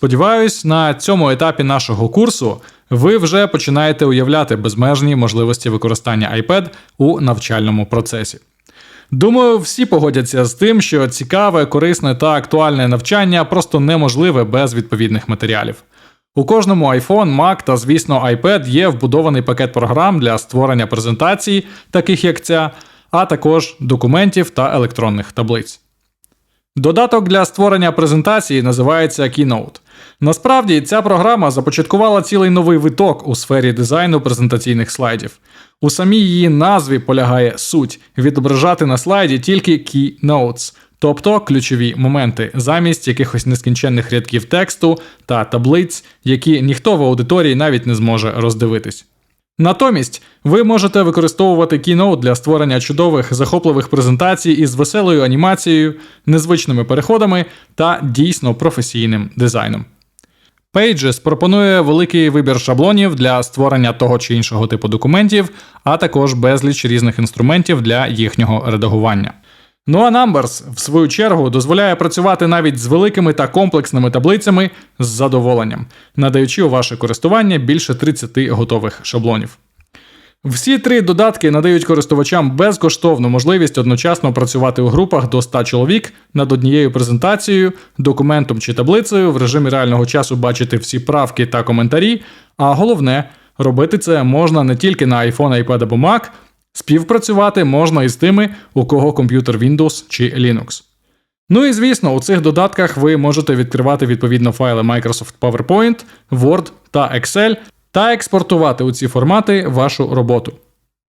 Сподіваюсь, на цьому етапі нашого курсу ви вже починаєте уявляти безмежні можливості використання iPad у навчальному процесі. Думаю, всі погодяться з тим, що цікаве, корисне та актуальне навчання просто неможливе без відповідних матеріалів. У кожному iPhone, Mac та, звісно, iPad є вбудований пакет програм для створення презентацій, таких як ця, а також документів та електронних таблиць. Додаток для створення презентації називається Keynote. Насправді ця програма започаткувала цілий новий виток у сфері дизайну презентаційних слайдів. У самій її назві полягає суть відображати на слайді тільки keynotes, тобто ключові моменти, замість якихось нескінченних рядків тексту та таблиць, які ніхто в аудиторії навіть не зможе роздивитись. Натомість ви можете використовувати Keynote для створення чудових захопливих презентацій із веселою анімацією, незвичними переходами та дійсно професійним дизайном. Pages пропонує великий вибір шаблонів для створення того чи іншого типу документів, а також безліч різних інструментів для їхнього редагування. Ну а Numbers, в свою чергу, дозволяє працювати навіть з великими та комплексними таблицями з задоволенням, надаючи у ваше користування більше 30 готових шаблонів. Всі три додатки надають користувачам безкоштовну можливість одночасно працювати у групах до 100 чоловік над однією презентацією, документом чи таблицею, в режимі реального часу бачити всі правки та коментарі. А головне, робити це можна не тільки на iPhone, iPad або Mac, співпрацювати можна із тими, у кого комп'ютер Windows чи Linux. Ну і звісно, у цих додатках ви можете відкривати відповідно файли Microsoft PowerPoint, Word та Excel та експортувати у ці формати вашу роботу.